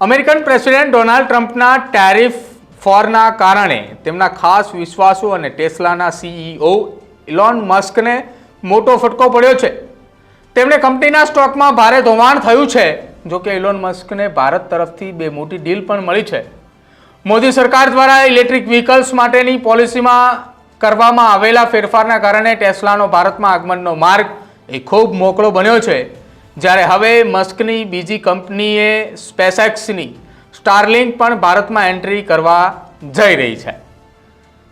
American president Donald ટ્રમ્પના tariff ફોરના કારણે તેમના ખાસ વિશ્વાસુ અને ટેસ્લાના સીઈઓ ઇલોન મસ્કને મોટો ફટકો પડ્યો છે. તેમણે કંપનીના સ્ટોકમાં ભારે ધોવાણ થયું છે, જો કે ઇલોન મસ્કને ભારત તરફથી બે મોટી ડીલ પણ મળી છે. મોદી સરકાર દ્વારા ઇલેક્ટ્રિક વ્હીકલ્સ માટેની પોલિસીમાં કરવામાં આવેલા ફેરફારના કારણે ટેસ્લાનો ભારતમાં આગમનનો માર્ગ એ ખૂબ મોકળો બન્યો છે. જ્યારે હવે મસ્કની બીજી કંપનીએ સ્પેસેક્સની સ્ટારલિંક પણ ભારતમાં એન્ટ્રી કરવા જઈ રહી છે.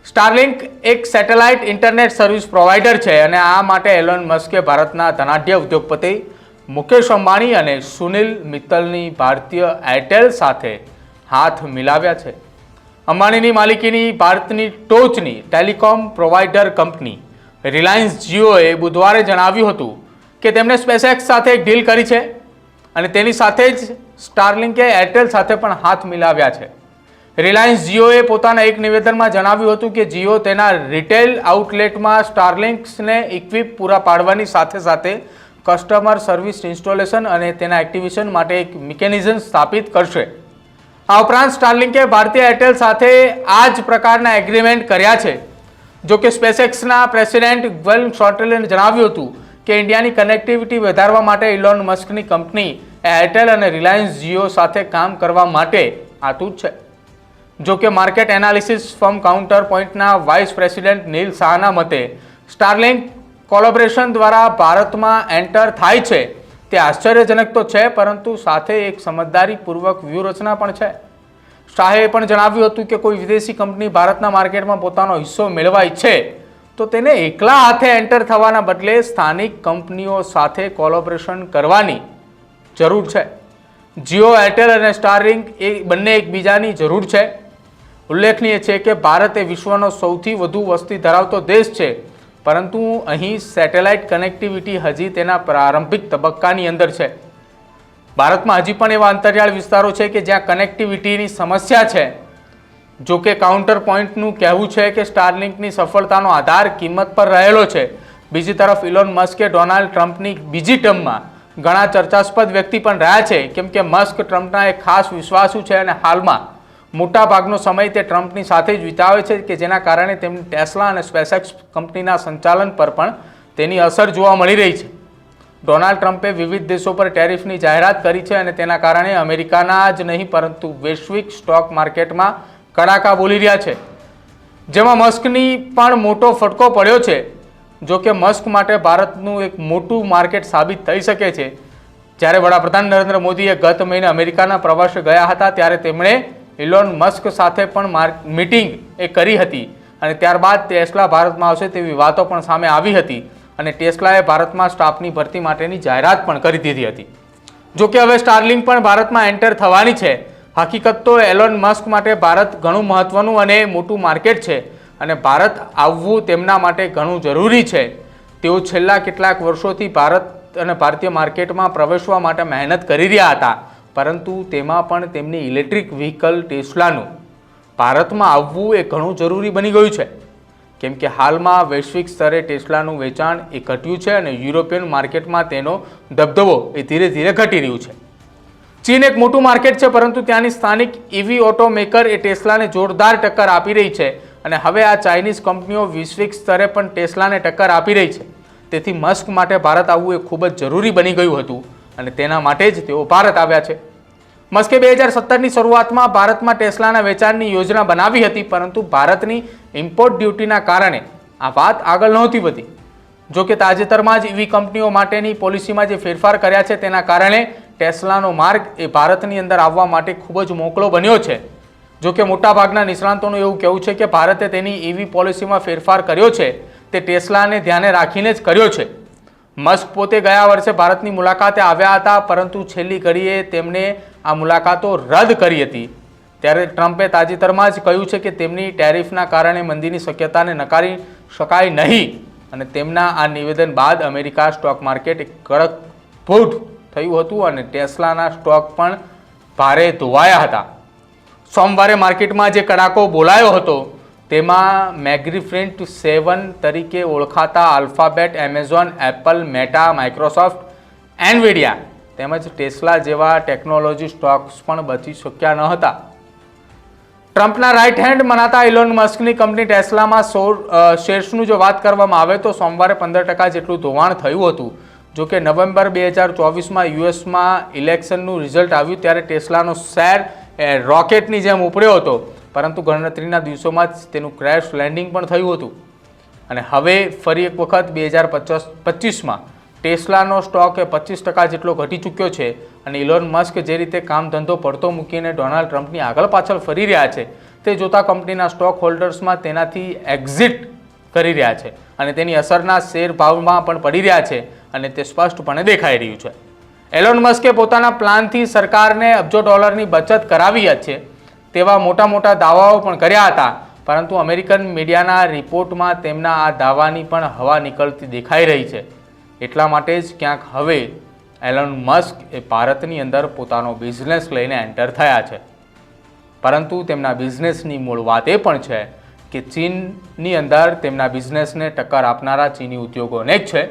સ્ટારલિંક એક સેટેલાઇટ ઇન્ટરનેટ સર્વિસ પ્રોવાઈડર છે અને આ માટે એલોન મસ્કે ભારતના ધનાઢ્ય ઉદ્યોગપતિ મુકેશ અંબાણી અને સુનિલ મિત્તલની ભારતીય એરટેલ સાથે હાથ મિલાવ્યા છે. અંબાણીની માલિકીની ભારતની ટોચની ટેલિકોમ પ્રોવાઈડર કંપની રિલાયન્સ જીઓએ બુધવારે જણાવ્યું હતું કે તેમણે સ્પેસએક્સ સાથે એક ડીલ કરી છે અને તેની સાથે જ સ્ટારલિંકે એરટેલ સાથે પણ હાથ મિલાવ્યા છે. રિલાયન્સ જીઓએ પોતાના એક નિવેદનમાં જણાવ્યું હતું કે જીઓ તેના રિટેલ આઉટલેટમાં સ્ટારલિંક્સને ઇક્વિપ પૂરા પાડવાની સાથે સાથે કસ્ટમર સર્વિસ ઇન્સ્ટોલેશન અને તેના એક્ટિવેશન માટે એક મિકેનિઝમ સ્થાપિત કરશે. આ ઉપરાંત સ્ટારલિંકે ભારતીય એરટેલ સાથે આ જ પ્રકારના એગ્રીમેન્ટ કર્યા છે. જો કે સ્પેસએક્સના પ્રેસિડેન્ટ ગ્વેલ શોટેલે જણાવ્યું હતું કે ઇન્ડિયાની કનેક્ટિવિટી વધારવા માટે ઇલોન મસ્કની કંપની એરટેલ અને રિલાયન્સ જીઓ સાથે કામ કરવા માટે આતુર છે. જો કે માર્કેટ એનાલિસિસ ફર્મ કાઉન્ટર પોઈન્ટના વાઇસ પ્રેસિડેન્ટ નીલ શાહના મતે સ્ટારલિંક કોલોબરેશન દ્વારા ભારતમાં એન્ટર થાય છે. તે આશ્ચર્યજનક તો છે, પરંતુ સાથે એક સમજદારીપૂર્વક વ્યૂહરચના પણ છે. શાહે પણ જણાવ્યું હતું કે કોઈ વિદેશી કંપની ભારતના માર્કેટમાં પોતાનો હિસ્સો મેળવા ઈચ્છે તો તેને એકલા હાથે એન્ટર થવાના બદલે સ્થાનિક કંપનીઓ સાથે કોલોબરેશન કરવાની જરૂર છે. જીઓ એરટેલ અને સ્ટારલિંક એ બંને એકબીજાની જરૂર છે. ઉલ્લેખનીય છે કે ભારત એ વિશ્વનો સૌથી વધુ વસ્તી ધરાવતો દેશ છે. પરંતુ અહીં સેટેલાઇટ કનેક્ટિવિટી હજી તેના પ્રારંભિક તબક્કાની અંદર છે. ભારતમાં હજી પણ એવા અંતરિયાળ વિસ્તારો છે કે જ્યાં કનેક્ટિવિટીની સમસ્યા છે. જો કે કાઉન્ટર પોઈન્ટનું કહેવું છે કે સ્ટારલિંકની સફળતાનો આધાર કિંમત પર રહેલો છે. બીજી તરફ ઇલોન મસ્કે ડોનાલ્ડ ટ્રમ્પની બીજી ટર્મમાં ઘણા ચર્ચાસ્પદ વ્યક્તિ પણ રહ્યા છે, કેમ કે મસ્ક ટ્રમ્પના એક ખાસ વિશ્વાસુ છે અને હાલમાં મોટાભાગનો સમય તે ટ્રમ્પની સાથે જ વિતાવે છે કે જેના કારણે તેમની ટેસ્લા અને સ્પેસેક્સ કંપનીના સંચાલન પર પણ તેની અસર જોવા મળી રહી છે. ડોનાલ્ડ ટ્રમ્પે વિવિધ દેશો પર ટેરિફની જાહેરાત કરી છે અને તેના કારણે અમેરિકાના જ નહીં, પરંતુ વૈશ્વિક સ્ટોક માર્કેટમાં કડાકા બોલી રહ્યા છે. જેમાં મસ્કની પણ મોટો ફટકો પડ્યો છે. જો કે મસ્ક માટે ભારતનું એક મોટું માર્કેટ સાબિત થઈ શકે છે. જ્યારે વડાપ્રધાન નરેન્દ્ર મોદીએ ગત મહિને અમેરિકાના પ્રવાસે ગયા હતા, ત્યારે તેમણે ઇલોન મસ્ક સાથે પણ મિટિંગ એ કરી હતી. અને ત્યારબાદ ટેસ્લા ભારતમાં આવશે તેવી વાતો પણ સામે આવી હતી. અને ટેસ્લાએ ભારતમાં સ્ટાફની ભરતી માટેની જાહેરાત પણ કરી દીધી હતી. જોકે હવે સ્ટાર્લિંગ પણ ભારતમાં એન્ટર થવાની છે. હકીકત તો એલોન મસ્ક માટે ભારત ઘણું મહત્વનું અને મોટું માર્કેટ છે અને ભારત આવવું તેમના માટે ઘણું જરૂરી છે. તેઓ છેલ્લા કેટલાક વર્ષોથી ભારત અને ભારતીય માર્કેટમાં પ્રવેશવા માટે મહેનત કરી રહ્યા હતા, પરંતુ તેમાં પણ તેમની ઇલેક્ટ્રિક વ્હીકલ ટેસ્લાનું. ભારતમાં આવવું એ ઘણું જરૂરી બની ગયું છે. કેમ કે હાલમાં વૈશ્વિક સ્તરે ટેસ્લાનું વેચાણ એ ઘટ્યું છે અને યુરોપિયન માર્કેટમાં તેનો દબદબો એ ધીરે ધીરે ઘટી રહ્યું છે. ચીન એક મોટું માર્કેટ છે, પરંતુ ત્યાંની સ્થાનિક ઇવી ઓટોમેકર એ ટેસ્લાને જોરદાર ટક્કર આપી રહી છે અને હવે આ ચાઇનીઝ કંપનીઓ વૈશ્વિક સ્તરે પણ ટેસ્લાને ટક્કર આપી રહી છે. તેથી મસ્ક માટે ભારત આવવું એ ખૂબ જ જરૂરી બની ગયું હતું અને તેના માટે જ તેઓ ભારત આવ્યા છે. મસ્કે બે હજાર સત્તરની શરૂઆતમાં ભારતમાં ટેસ્લાના વેચાણની યોજના બનાવી હતી, પરંતુ ભારતની ઇમ્પોર્ટ ડ્યુટીના કારણે આ વાત આગળ નહોતી વધી. જો કે તાજેતરમાં જ એવી કંપનીઓ માટેની પોલિસીમાં જે ફેરફાર કર્યા છે, તેના કારણે ટેસ્લાનો માર્ગ એ ભારતની અંદર આવવા માટે ખૂબ જ મોકળો બન્યો છે. જો કે મોટાભાગના નિષ્ણાંતોનું એવું કહેવું છે કે ભારતે તેની એવી પોલિસીમાં ફેરફાર કર્યો છે, તે ટેસ્લાને ધ્યાને રાખીને જ કર્યો છે. મસ્ક પોતે ગયા વર્ષે ભારતની મુલાકાતે આવ્યા હતા, પરંતુ છેલ્લી ઘડીએ તેમણે આ મુલાકાતો રદ કરી હતી. ત્યારે ટ્રમ્પે તાજેતરમાં જ કહ્યું છે કે તેમની ટેરિફના કારણે મંદીની શક્યતાને નકારી શકાય નહીં અને તેમના આ નિવેદન બાદ અમેરિકા સ્ટોક માર્કેટ કડક ફૂટ થયું હતું અને ટેસ્લાના સ્ટોક પણ ભારે ધોવાયા હતા. સોમવારે માર્કેટમાં જે કડાકો બોલાયો હતો, તેમાં મેગ્રીફ્રિન્ટ સેવન તરીકે ઓળખાતા Alphabet, Amazon, Apple, Meta, Microsoft, Nvidia તેમજ ટેસ્લા જેવા ટેકનોલોજી સ્ટોક્સ પણ બચી શક્યા ન હતા. ટ્રમ્પના રાઇટ હેન્ડ મનાતા ઇલોન મસ્કની કંપની ટેસ્લામાં સોર શેર્સનું જો વાત કરવામાં આવે તો સોમવારે પંદર ટકા જેટલું ધોવાણ થયું હતું. જો કે નવેમ્બર બે હજાર ચોવીસમાં યુએસમાં ઇલેક્શનનું રિઝલ્ટ આવ્યું ત્યારે ટેસ્લાનો શેર રોકેટની જેમ ઉપડ્યો હતો. પરંતુ ગણતરીના દિવસોમાં જ તેનું ક્રેશ લેન્ડિંગ પણ થયું હતું. અને હવે ફરી એક વખત બે હજાર પચાસ, પચીસમાં ટેસ્લાનો સ્ટોક એ પચીસ ટકા જેટલો ઘટી ચૂક્યો છે અને ઇલોન મસ્ક જે રીતે કામ ધંધો પડતો મૂકીને ડોનાલ્ડ ટ્રમ્પની આગળ પાછળ ફરી રહ્યા છે, તે જોતા કંપનીના સ્ટોક હોલ્ડર્સમાં તેનાથી એક્ઝિટ કરી રહ્યા છે. અને તેની અસરના શેર ભાવમાં પણ પડી રહ્યા છે અને તે સ્પષ્ટપણે દેખાઈ રહ્યું છે. એલોન મસ્કે પોતાના પ્લાનથી સરકારને અબજો ડોલરની બચત કરાવી છે તેવા મોટા મોટા દાવાઓ પણ કર્યા હતા, પરંતુ અમેરિકન મીડિયાના રિપોર્ટમાં તેમના આ દાવાની પણ હવા નીકળતી દેખાઈ રહી છે. એટલા માટે જ ક્યાંક હવે એલોન મસ્ક એ ભારતની અંદર પોતાનો બિઝનેસ લઈને એન્ટર થયા છે. પરંતુ તેમના બિઝનેસની મૂળ વાત એ પણ છે કે ચીનની અંદર તેમના બિઝનેસને ટક્કર આપનારા ચીની ઉદ્યોગો અનેક છે.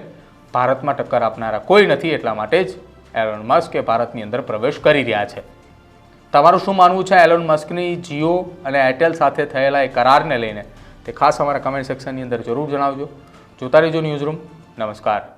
ભારતમાં ટક્કર આપનારા કોઈ નથી, એટલા માટે જ એલોન મસ્ક ભારતની અંદર પ્રવેશ કરી રહ્યા છે. તમારું શું માનવું છે એલોન મસ્કની જીઓ અને એરટેલ સાથે થયેલા એ કરારને લઈને? તે ખાસ અમારા કમેન્ટ સેક્શનની અંદર જરૂર જણાવજો. જોતા રહેજો ન્યૂઝ રૂમ નમસ્કાર.